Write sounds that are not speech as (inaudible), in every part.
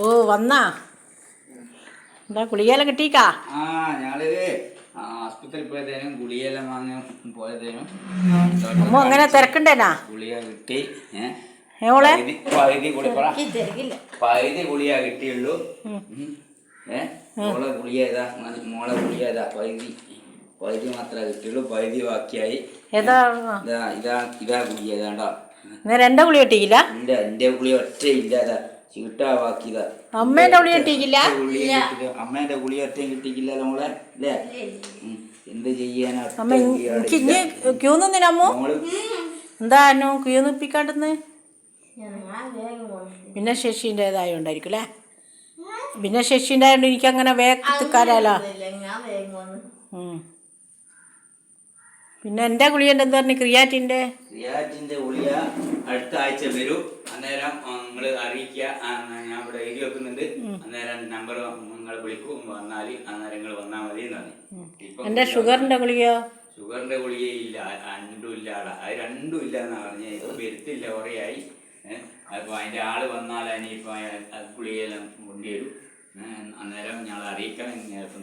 ഓ വന്നാ. എന്താ ഗുളികയെല്ലാം കിട്ടിക്കാ ആ ഞങ്ങൾ ആ, ആസ്പത്രിയിൽ പോയതേനും ഗുളികയെല്ലാം വാങ്ങി പോയതേനും. അമ്മ അങ്ങനെ തിരക്കണ്ടേനാ? ഗുളിക കിട്ടി ഏവളെ പകുതി ഗുളി ഗുളിക കിട്ടിയുള്ളൂ. ഏഹ് മോളെ ഗുളിക ഇതാ മോളെ ഗുളിക ഇതാ പകുതി. പകുതി മാത്രമേ കിട്ടിയുള്ളൂ പകുതി ബാക്കിയായി. ഏതാ? ഇതാ ഇതാ ഗുളിക ഇതാണ്ടോ എന്റെ കുളി കിട്ടിയില്ല? എന്റെ എന്റെ ഗുളിക ഒറ്റ ഇല്ല ഇതാ ചീട്ടാ ബാക്കിയതാ അമ്മേന്റെ കുളി കിട്ടിയില്ല ഗുളിക കിട്ടിയില്ല. അമ്മേന്റെ ഗുളിക ഒറ്റ കിട്ടിയില്ല നമ്മളെ അല്ലേ. എന്ത് ചെയ്യാനാ ക്യൂ നിന്നിനമ്മോ എന്താ അന്നു ക്യൂ നിപ്പിക്കാണ്ടെന്ന് പിന്നെ ശശീന്റെതായോണ്ടായിരിക്കും അല്ലേ? പിന്നെ ശശിന്റെ ആയതുകൊണ്ട് എനിക്ക് അങ്ങനെ വേഗത്തിക്കാരല്ലോ പിന്നെ എന്റെ ഗുളിയന്റെ എന്താ പറഞ്ഞു ക്രിയാറ്റിന്റെ ക്രിയാറ്റിന്റെ ഗുളിക അടുത്ത ആഴ്ച വരും. അന്നേരം നിങ്ങൾ അറിയിക്കുക. ഞാൻ ഇവിടെ എഴുതി വെക്കുന്നുണ്ട്. അന്നേരം നമ്പർ നിങ്ങൾ വിളിക്കും. വന്നാൽ അന്നേരം നിങ്ങൾ വന്നാൽ മതി എന്നാണ് എന്റെ ഷുഗറിന്റെ ഗുളികയോ? ഷുഗറിന്റെ ഗുളിക ഇല്ല. രണ്ടും ഇല്ല ആടെ. അത് രണ്ടും ഇല്ല എന്നാ പറഞ്ഞത് ഇപ്പൊ വരുത്തില്ല കുറേ ആയി. ഏഹ് അപ്പൊ അതിന്റെ ആൾ വന്നാൽ ഇനിയിപ്പോ ആ ഗുളികയെല്ലാം കൊണ്ടുവരും. അന്നേരം ഞങ്ങൾ അറിയിക്കാം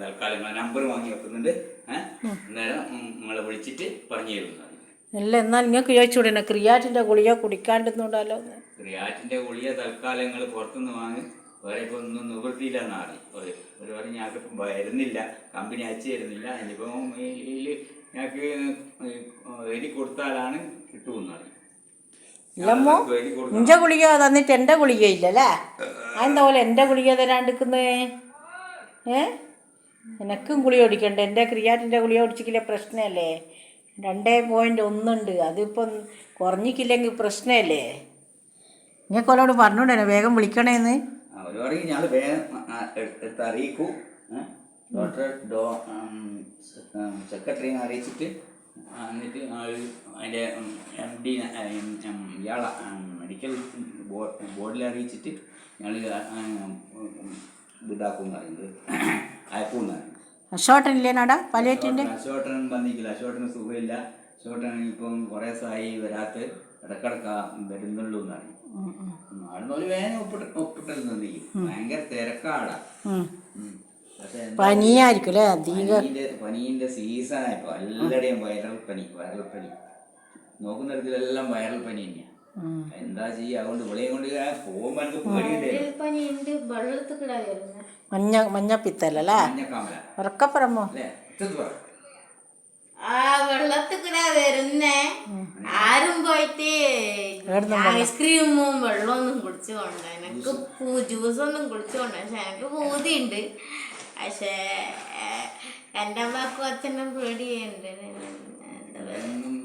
തൽക്കാലം നമ്പർ വാങ്ങി വെക്കുന്നുണ്ട്. അന്നേരം നിങ്ങളെ വിളിച്ചിട്ട് പറഞ്ഞു തരുന്നതാണ് അല്ല എന്നാൽ നിങ്ങൾക്ക് ചോദിച്ചുകൂടെ എന്നെ ക്രിയാറ്റിന്റെ ഗുളിക കുടിക്കാണ്ടെന്നുണ്ടല്ലോ ക്രിയാറ്റിന്റെ ഗുളിക തൽക്കാലം നിങ്ങൾ പുറത്തുനിന്ന് വാങ്ങി. വേറെ ഇപ്പൊ ഒന്നും നിവൃത്തിയില്ല എന്നാണ് ഒരു ഒരു പറയും ഞങ്ങൾക്ക് വരുന്നില്ല. കമ്പനി അയച്ചു തരുന്നില്ല. ഇനിയിപ്പം ഇതിൽ ഞങ്ങൾക്ക് എഴുതി കൊടുത്താലാണ് കിട്ടുമെന്നാണ് ഇല്ലമ്മോ ഇഞ്ച ഗുളിക തന്നിട്ട് എന്റെ ഗുളിക ഇല്ലല്ലേ അതെന്താ പോലെ എന്റെ ഗുളിക തരാണ്ടിക്കുന്നേ ഏ? എനക്കും ഗുളിക ഓടിക്കണ്ട എന്റെ ക്രിയാറ്റിന്റെ ഗുളിക ഓടിച്ചിക്കില്ല പ്രശ്നമല്ലേ? രണ്ടേ പോയിന്റ് ഒന്നുണ്ട്. അതിപ്പം കുറഞ്ഞിക്കില്ലെങ്കിൽ പ്രശ്നമല്ലേ? നിങ്ങൾക്കൊലോട് പറഞ്ഞോണ്ടേ വേഗം വിളിക്കണേന്ന്. മെഡിക്കൽ ബോർഡിൽ അറിയിച്ചിട്ട് ഞങ്ങൾ ഇതാക്കും പറയുന്നത്. അയക്കും പറയുന്നത് അശോട്ടനില്ലേനാടാ പലേറ്റിന്റെ അശോട്ടൻ വന്നിക്കില്ല. അശോട്ടന് സുഖമില്ല. അശോട്ടൻ ഇപ്പം കുറേ ദിവസമായി വരാത്ത. ഇടക്കിടക്ക വരുന്നുള്ളൂ എന്നാണ്. ആടുന്നോൽ വേഗം ഒപ്പിട്ട് ഒപ്പിട്ടൽ നിന്നിരിക്കും ഭയങ്കര തിരക്കാടാ. പനിയായിരിക്കും അല്ലേ? അധികം വൈറൽ പനി വൈറൽ പനി. നോക്കുന്നിടത്തിലെല്ലാം വൈറൽ പനി. എന്താ ചെയ്യാ? അതുകൊണ്ട് വിളയും കൊണ്ട് പോകുമ്പോ എനിക്ക് പേടിയുണ്ടേ മഞ്ഞ മഞ്ഞപ്പിത്തല്ലേ ഉറക്കപ്പറമോ? ആ വെള്ളത്തിൽ കിടാ വരുന്നേ ആരും പോയിട്ട് ഐസ്ക്രീമും വെള്ളമൊന്നും കുടിച്ചുകൊണ്ട് എനിക്ക് ജ്യൂസൊന്നും കുടിച്ചുകൊണ്ട് പക്ഷെ എനിക്ക് പൂതിയുണ്ട്. പക്ഷേ എന്റെ അമ്മക്കും അച്ഛനും പേടിയുണ്ട്.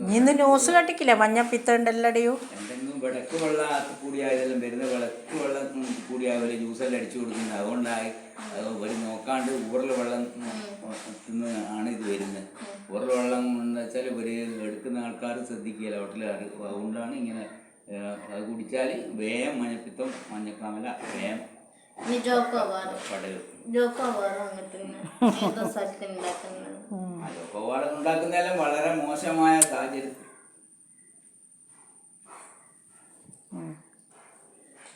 നീ ഇന്ന് ന്യൂസ് കണ്ടിക്കില്ലേ? മഞ്ഞ എന്തെങ്കിലും വിളക്ക് വെള്ളം കൂടിയായതെല്ലാം വരുന്ന വിളക്ക് വെള്ളം കൂടിയായാലും ജ്യൂസെല്ലാം അടിച്ചു കൊടുക്കുന്നത് അതുകൊണ്ടായി അത് ഒരു നോക്കാണ്ട് ഊറൽ വെള്ളം തിന്ന് ആണ് ഇത് വരുന്നത്. ഊറൽ വെള്ളം എന്ന് വെച്ചാൽ ഇവർ എടുക്കുന്ന ആൾക്കാർ ശ്രദ്ധിക്കുകയില്ല. ഹോട്ടലുകാർ അതുകൊണ്ടാണ് ഇങ്ങനെ അത് കുടിച്ചാൽ വേം മഞ്ഞപ്പിത്തം മഞ്ഞക്കാമല വേം ഉണ്ടാക്കുന്നതെല്ലാം വളരെ മോശമായ പടരും ജോക്കോ വേറെ അങ്ങനത്തെ ഏതോ സ്ഥലത്ത് ഉണ്ടാക്കുന്നത് കോവാടം ഉണ്ടാക്കുന്നതെല്ലാം വളരെ മോശമായ സാഹചര്യം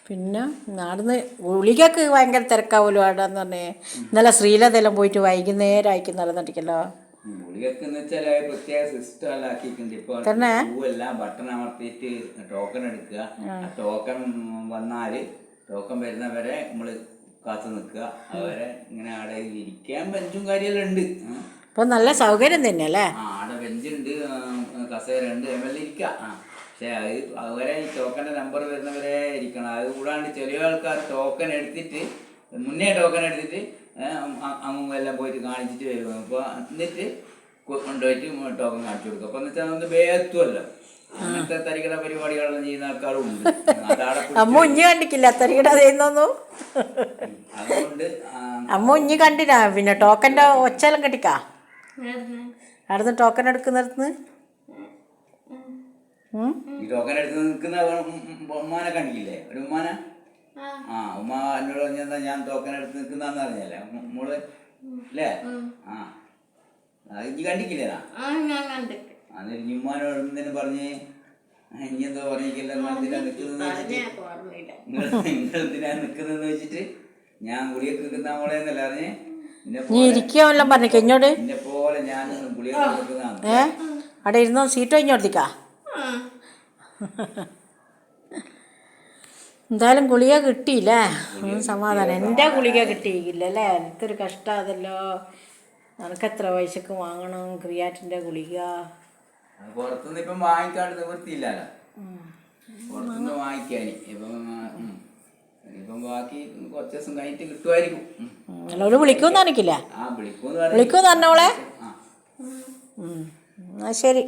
പിന്നെ നടന്ന് ഗുളികക്ക് ഭയങ്കര തിരക്കാവല്ലോ ആടാന്ന് പറഞ്ഞേ. ഇന്നലെ ശ്രീലതെല്ലാം പോയിട്ട് വൈകുന്നേരം അയക്കും നടന്നിട്ടിക്കല്ലോ ഗുളികക്ക് എന്ന് വെച്ചാൽ പ്രത്യേക സിസ്റ്റം എല്ലാം ആക്കിയിട്ടുണ്ട്. ഇപ്പൊ തന്നെ? ബട്ടൺ അമർത്തിയിട്ട് ടോക്കൺ എടുക്കുക. ടോക്കൺ വന്നാൽ ടോക്കൺ വരുന്നവരെ നമ്മൾ കാത്തു നിൽക്കുക. അതുവരെ ഇങ്ങനെ അവിടെ ഇരിക്കാൻ ബെഞ്ചും കാര്യമെല്ലാം ഉണ്ട്. ഉം. നല്ല സൗകര്യം തന്നെയല്ലേ ബെഞ്ചുണ്ട്. കസേര ഉണ്ട്. എല്ലാം ഇരിക്കുക ആ. പക്ഷെ അത് അതുവരെ ഈ ടോക്കന്റെ നമ്പർ വരുന്നവരെ ഇരിക്കണം. അത് കൂടാണ്ട് ചെറിയ ആൾക്കാർ ടോക്കൺ എടുത്തിട്ട് മുന്നേ ടോക്കൺ എടുത്തിട്ട് അങ്ങും എല്ലാം പോയിട്ട് കാണിച്ചിട്ട് വരും. അപ്പോൾ എന്നിട്ട് കൊണ്ടുപോയിട്ട് ടോക്കൺ കാണിച്ചു കൊടുക്കും. അപ്പോൾ എന്ന് വെച്ചാൽ ഒന്ന് വേഗത്തുമല്ലോ അങ്ങനത്തെ തരികട പരിപാടികളെല്ലാം ചെയ്യുന്ന ആൾക്കാരും ഉണ്ട് അമ്മ ഉഞ്ഞി തരികിട അതുകൊണ്ട് അമ്മ ഉഞ്ഞ് കണ്ടിനാ? പിന്നെ ടോക്കന്റെ ഒച്ചയെല്ലാം കെട്ടിക്കാ? അവിടുന്ന് ടോക്കൺ എടുക്കുന്നിടത്തുനിന്ന്? ഈ ടോക്കൺ എടുത്ത് നിൽക്കുന്ന ഉമ്മാനെ കണ്ടില്ലേ? ഒരു ഉമ്മാനെ? ആ. ഉമ്മ എന്നോട് പറഞ്ഞാ ഞാൻ ടോക്കൺ എടുത്ത് നിൽക്കുന്നാന്ന് പറഞ്ഞല്ലേ മോൾ അല്ലേ ആ. ഇജ്ജ് കണ്ടിക്കില്ലേ ആ ഞാൻ കണ്ടിട്ട്. അന്നേരം ഉമ്മാനോട് എന്തിനും പറഞ്ഞ് ഇനി എന്തോ പറഞ്ഞില്ല എന്തിനാ നിൽക്കുന്നത് (laughs) നിങ്ങൾ എന്തിനാ നിൽക്കുന്നതെന്ന് വെച്ചിട്ട്? ഞാൻ ഗുളിയൊക്കെ നിൽക്കുന്ന മോളെ എന്നല്ല അറിഞ്ഞേ നിന്നെ നീ ഇരിക്കുമല്ലോ പറഞ്ഞു പോലെ ഞാൻ ഗുളിയൊക്കെ നിൽക്കുന്നതാണ് അവിടെ ഇരുന്നോ സീറ്റ് ഒഴിഞ്ഞോടത്തേക്കാ (laughs) എന്തായാലും ഗുളിക കിട്ടിയില്ലേ? സമാധാനം. എന്റെ ഗുളിക കിട്ടിയില്ല അല്ലേ? എനിക്കൊരു കഷ്ടം അതല്ലോ നിനക്കെത്ര പൈസക്ക് വാങ്ങണം ക്രിയാറ്റിന്റെ ഗുളിക? പുറത്തുനിന്ന് ഇപ്പം വാങ്ങിക്കാണ്ട് നിവൃത്തിയില്ലല്ലോ പുറത്തുനിന്ന് വാങ്ങിക്കാനി. ഇപ്പം ആ, ഉം. ഇപ്പം ബാക്കി കുറച്ച് ദിവസം കഴിഞ്ഞിട്ട് കിട്ടുമായിരിക്കും. ഉം. വിളിക്കുമെന്ന് എനിക്കില്ല ആ വിളിക്കുമെന്ന് പറഞ്ഞോളെ ശരി.